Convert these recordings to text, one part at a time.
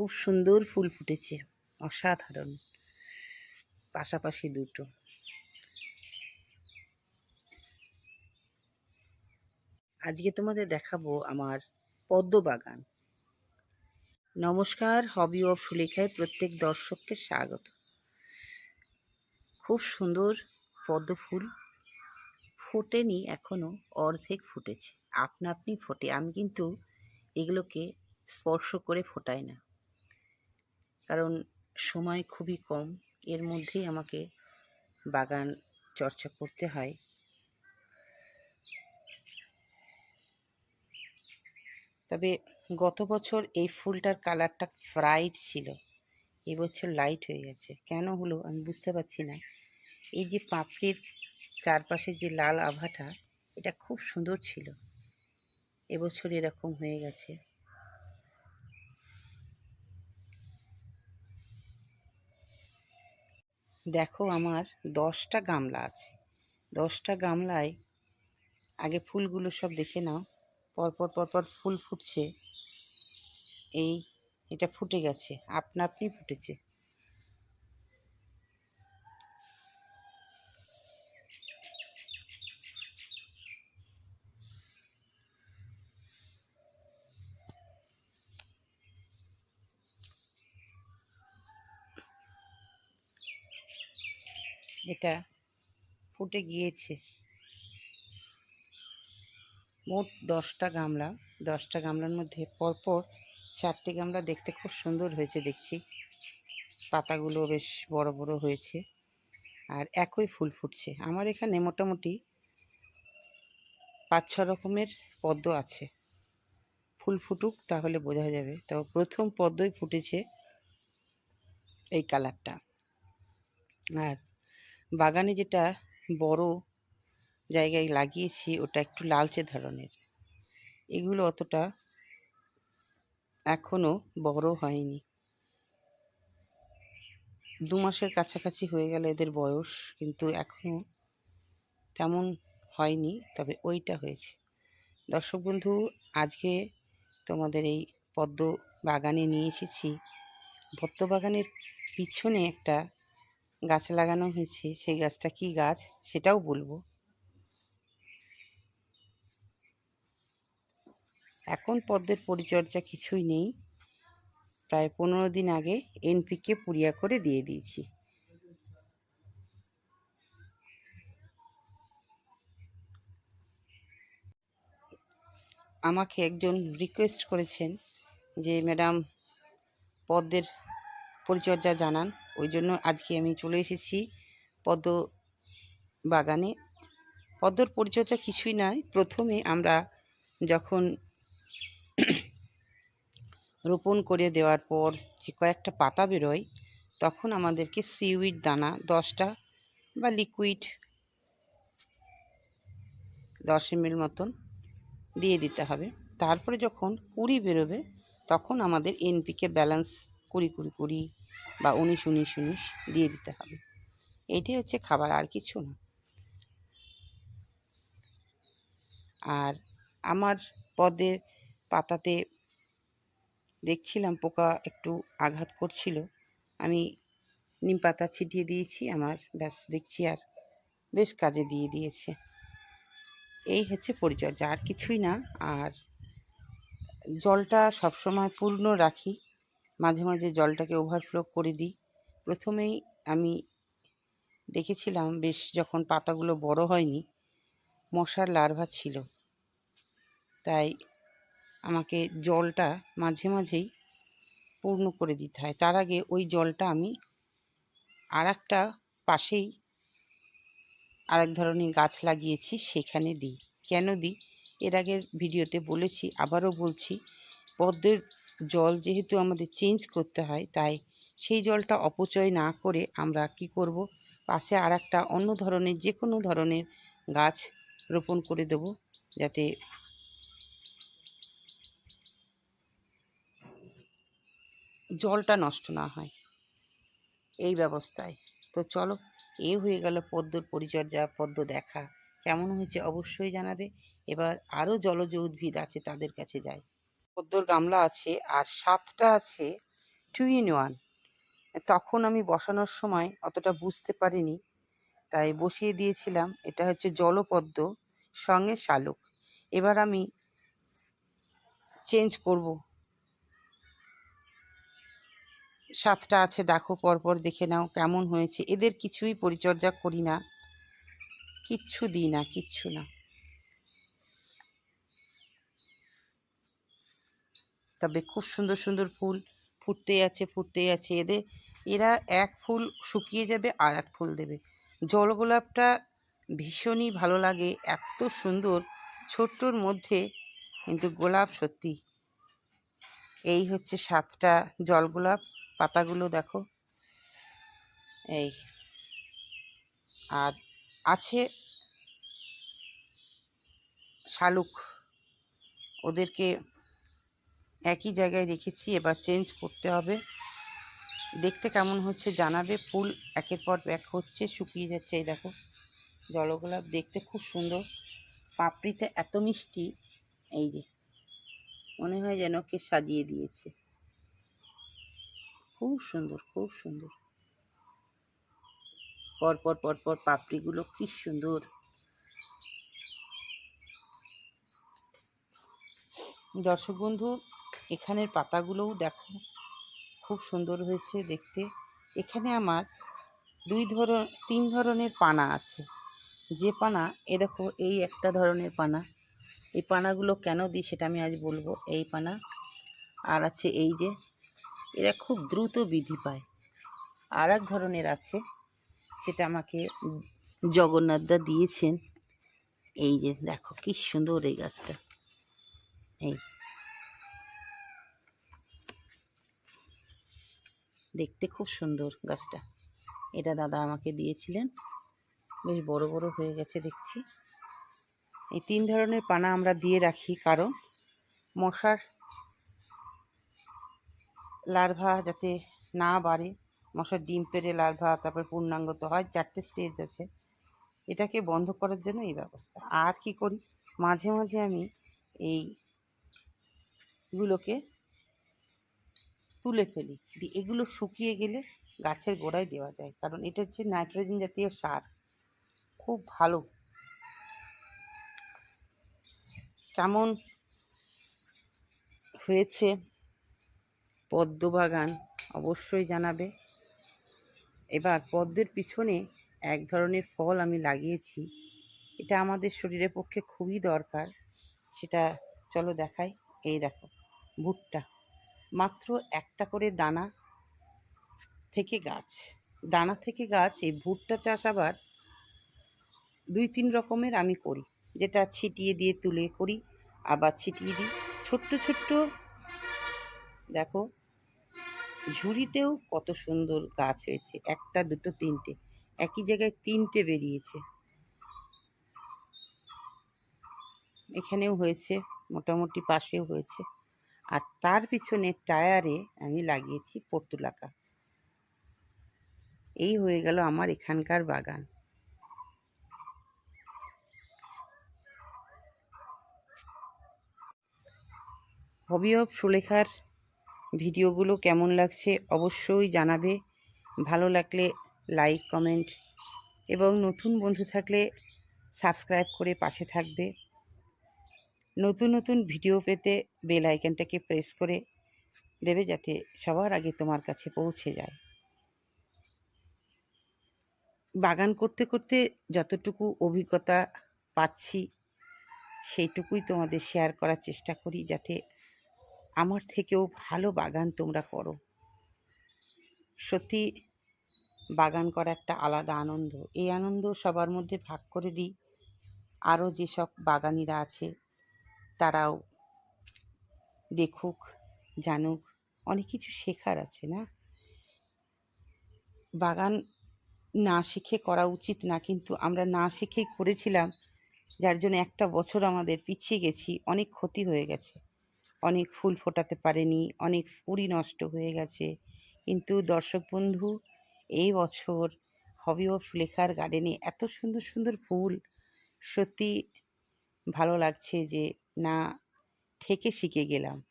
খুব সুন্দর ফুল ফুটেছে। অসাধারণ। পাশাপাশি দুটো। আজকে তোমাদের দেখাবো আমার পদ্ম বাগান। নমস্কার হবি অফ সুলেখায় প্রত্যেক দর্শককে স্বাগত। খুব সুন্দর পদ্ম ফুল ফোটেনি, এখনও অর্ধেক ফুটেছে। আপনা আপনি ফোটে, আমি কিন্তু এগুলোকে স্পর্শ করে ফোটাই না। কারণ সময় খুবই কম। এর মধ্যেই আমাকে বাগান চর্চা করতে হয়। তবে গত বছর এই ফুলটার কালারটা ব্রাইট ছিল। এবছর লাইট হয়ে গেছে। কেন হলো আমি বুঝতে পারছি না। এই যে পাপড়ির চারপাশে যে লাল আভাটা, এটা খুব সুন্দর ছিল। এবছর এরকম হয়ে গেছে। দেখো আমার দশটা গামলা আছে। দশটা গামলায় আগে ফুলগুলো সব দেখে নাও। পরপর পরপর ফুল ফুটছে। এই, এটা ফুটে গেছে। আপনা আপনি ফুটেছে। এটা ফুটে গিয়েছে। মোট দশটা গামলা, দশটা গামলার মধ্যে পরপর চারটে গামলা দেখতে খুব সুন্দর হয়েছে দেখছি। পাতাগুলো বেশ বড় বড় হয়েছে আর একই ফুল ফুটছে। আমার এখানে মোটামুটি পাঁচ ছ রকমের পদ্ম আছে। ফুল ফুটুক তাহলে বোঝা যাবে। তো প্রথম পদ্মই ফুটেছে এই কালারটা। আর বাগানে যেটা বড় জায়গায় লাগিয়েছি, ওটা একটু লালচে ধরনের। এগুলো অতটা এখনও বড় হয়নি। দু মাসের কাছাকাছি হয়ে গেল এদের বয়স, কিন্তু এখনও তেমন হয়নি, তবে ওইটা হয়েছে। দর্শক বন্ধু, আজকে তোমাদের এই পদ্ম বাগানে নিয়ে এসেছি। পদ্ম বাগানের পিছনে একটা গাছ লাগানো হয়েছে, সেই গাছটা কি গাছ সেটাও বলব। এখন পদ্মের পরিচর্যা কিছুই নেই। প্রায় পনেরো দিন আগে এনপিকে পুড়িয়া করে দিয়ে দিয়েছি। আমাকে একজন রিকোয়েস্ট করেছেন যে ম্যাডাম পদ্মের পরিচর্যা জানান। ওই জন্য আজকে আমি চলে এসেছি পদ্ম বাগানে। পদ্মর পরিচর্যা কিছুই নয়। প্রথমে আমরা যখন রোপণ করে দেওয়ার পর যে কয়েকটা পাতা বেরোয়, তখন আমাদেরকে সিউইড দানা দশটা বা লিকুইড দশ এমএল মতন দিয়ে দিতে হবে। তারপরে যখন কুড়ি বেরোবে, তখন আমাদের এনপিকে ব্যালেন্স কুড়ি কুড়ি কুড়ি বা উনিশ উনিশ উনিশ দিয়ে দিতে হবে। এইটাই হচ্ছে খাবার, আর কিছু না। আর আমার পদের পাতাতে দেখছিলাম, পোকা একটু আঘাত করছিল। আমি নিম পাতা ছিটিয়ে দিয়েছি, আমার ব্যাস দেখছি আর বেশ কাজে দিয়ে দিয়েছে। এই হচ্ছে পরিচর্যা, আর কিছুই না। আর জলটা সবসময় পূর্ণ রাখি। মাঝে মাঝে জলটাকে ওভারফ্লো করে দিই। প্রথমেই আমি দেখেছিলাম, বেশ যখন পাতাগুলো বড় হয়নি, মশার লার্ভা ছিল। তাই আমাকে জলটা মাঝে মাঝেই পূর্ণ করে দিতে হয়। তার আগে ওই জলটা আমি আর একটা পাশেই আরেক ধরনের গাছ লাগিয়েছি, সেখানে দিই। কেন দিই? এর আগের ভিডিওতে বলেছি, আবারও বলছি, পদ্মের জল যেহেতু আমাদের চেঞ্জ করতে হয়, তাই সেই জলটা অপচয় না করে আমরা কি করব? পাশে আর একটা অন্য ধরনের যে কোনো ধরনের গাছ রোপণ করে দেব যাতে জলটা নষ্ট না হয়। এই ব্যবস্থায়। তো চলো, এ হয়ে গেল পদ্মর পরিচর্যা, পদ্ম দেখা। কেমন হয়েছে অবশ্যই জানাবে। এবার আরও জলজ উদ্ভিদ আছে তাদের কাছে যাই। পদ্মর গামলা আছে আর সাতটা আছে টু ইন ওয়ান তখন আমি বসানোর সময় অতটা বুঝতে পারিনি, তাই বসিয়ে দিয়েছিলাম, এটা হচ্ছে জলপদ্ম, সঙ্গে শালুক। এবার আমি চেঞ্জ করব। সাতটা আছে, দেখো পরপর দেখে নাও কেমন হয়েছে। এদের কিছুই পরিচর্যা করি না। কিচ্ছু দিই না, কিচ্ছু না। তবে খুব সুন্দর সুন্দর ফুল ফুটতেই আছে ফুটতেই আছে। এদের এরা এক ফুল শুকিয়ে যাবে আর এক ফুল দেবে। জলগোলাপটা ভীষণই ভালো লাগে, এত সুন্দর। ছোট্টর মধ্যে কিন্তু গোলাপ সত্যি। এই হচ্ছে সাতটা জলগোলাপ পাতাগুলো দেখো। এই। আর আছে শালুক। ওদেরকে একই জায়গায় রেখেছি, এবার চেঞ্জ করতে হবে। দেখতে কেমন হচ্ছে জানাবে, ফুল একের পর এক হচ্ছে, শুকিয়ে যাচ্ছে, এই দেখো। জলগোলাপ দেখতে খুব সুন্দর। পাপড়িতে এত মিষ্টি, এই যে, মনে হয় যেন কে সাজিয়ে দিয়েছে। খুব সুন্দর খুব সুন্দর। পরপর পরপর পাপড়িগুলো কি সুন্দর। দর্শক বন্ধু এখানের পাতাগুলোও দেখো, খুব সুন্দর হয়েছে দেখতে। এখানে আমার দুই ধরন তিন ধরনের পানা আছে। যে পানা, এ দেখো, এই একটা ধরনের পানা। এই পানাগুলো কেন দিই সেটা আমি আজ বলব। এই পানা, আর আছে এই যে, এরা খুব দ্রুত বৃদ্ধি পায়। আর এক ধরনের আছে, সেটা আমাকে জগন্নাথদা দিয়েছেন। এই যে, দেখো, কি সুন্দর এই গাছটা। এই দেখতে খুব সুন্দর গাছটা। এটা দাদা আমাকে দিয়েছিলেন। বেশ বড় বড় হয়ে গেছে দেখছি। এই তিন ধরনের পানা আমরা দিয়ে রাখি, কারণ মশার লার্ভা যাতে না বাড়ে, মশার ডিম পেড়ে লার্ভা, তারপর পূর্ণাঙ্গত হয়, চারটে স্টেজ আছে। এটাকে বন্ধ করার জন্য এই ব্যবস্থা। আর কি করি? মাঝে মাঝে আমি এই গুলোকে তুলে ফেলি। দিয়ে এগুলো শুকিয়ে গেলে গাছের গোড়ায় দেওয়া যায়। কারণ এটা হচ্ছে নাইট্রোজেন জাতীয় সার। খুব ভালো। কেমন হয়েছে পদ্ম বাগান অবশ্যই জানাবে। এবার পদ্মের পিছনে এক ধরনের ফল আমি লাগিয়েছি। এটা আমাদের শরীরের পক্ষে খুবই দরকার। সেটা চলো দেখাই। এই দেখো, ভুট্টা। মাত্র একটা করে দানা থেকে গাছ। দানা থেকে গাছ, এই ভুট্টা চাষ আবার দুই তিন রকমের আমি করি। যেটা ছিটিয়ে দিয়ে তুলে করি, আবার ছিটিয়ে দিই। ছোট্ট ছোট্ট, দেখো, ঝুড়িতেও কত সুন্দর গাছ হয়েছে। একটা, দুটো, তিনটে। একই জায়গায় তিনটে বেরিয়েছে। এখানেও হয়েছে, মোটামুটি পাশেও হয়েছে। আর তার পিছনে টায়ারে আমি লাগিয়েছি পর্তুলাকা। এই হয়ে গেল আমার এখানকার বাগান। হবি অফ সুলেখার ভিডিওগুলো কেমন লাগছে অবশ্যই জানাবে। ভালো লাগলে লাইক কমেন্ট এবং নতুন বন্ধু থাকলে সাবস্ক্রাইব করে পাশে থাকবে। নতুন নতুন ভিডিও পেতে বেল আইকনটাকে প্রেস করে দেবে যাতে সবার আগে তোমার কাছে পৌঁছে যায়। বাগান করতে করতে যতটুকু অভিজ্ঞতা পাচ্ছি, সেইটুকুই তোমাদের শেয়ার করার চেষ্টা করি যাতে আমার থেকেও ভালো বাগান তোমরা করো। সত্যি, বাগান করা একটা আলাদা আনন্দ। এই আনন্দ সবার মধ্যে ভাগ করে দিই। আরও যেসব বাগানিরা আছে তারাও দেখুক, জানুক, অনেক কিছু শেখার আছে না? বাগান না শিখে করা উচিত না, কিন্তু আমরা না শিখেই করেছিলাম, যার জন্য একটা বছর আমাদের পিছিয়ে গেছি, অনেক ক্ষতি হয়ে গেছে। অনেক ফুল ফোটাতে পারেনি, অনেক ফুলই নষ্ট হয়ে গেছে। কিন্তু দর্শক বন্ধু, এই বছর হবি ও লেখার গার্ডেনে এত সুন্দর সুন্দর ফুল, সত্যি ভালো লাগছে যে না ঠেকে শিখে গেলাম।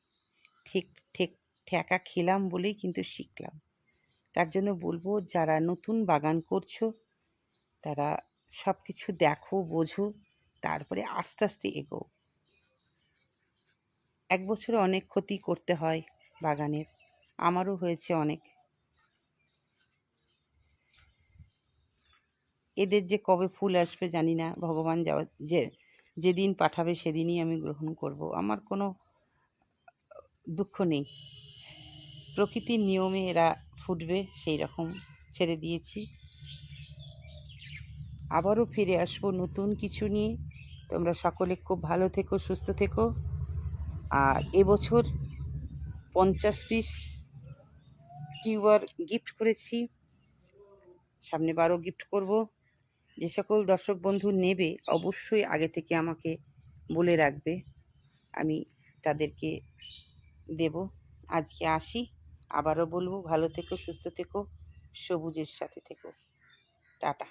ঠিক, ঠেক, ঠেকা খেলাম বলেই কিন্তু শিখলাম। তার জন্য বলব, যারা নতুন বাগান করছ, তারা সব কিছু দেখো, বোঝো, তারপরে আস্তে আস্তে এগো এক বছরে অনেক ক্ষতি করতে হয় বাগানের। আমারও হয়েছে অনেক। এদের যে কবে ফুল আসবে জানি না। ভগবান যাওয়া, যে যেদিন পাঠাবে সেদিনই আমি গ্রহণ করব। আমার কোনো দুঃখ নেই। প্রকৃতির নিয়মে এরা ফুটবে সেই রকম ছেড়ে দিয়েছি। আবারও ফিরে আসব নতুন কিছু নিয়ে। তোমরা সকলে খুব ভালো থেকো, সুস্থ থেকো। আর এবছর পঞ্চাশ পিস টিউবার গিফট করেছি। সামনে বারও গিফট করব। যে সকল দর্শক বন্ধু নেবে, অবশ্যই আগে থেকে আমাকে বলে রাখবে। আমি তাদেরকে দেব। আজকে আসি। আবারও বলব, ভালো থেকো, সুস্থ থেকো, সবুজের সাথে থেকো। টাটা।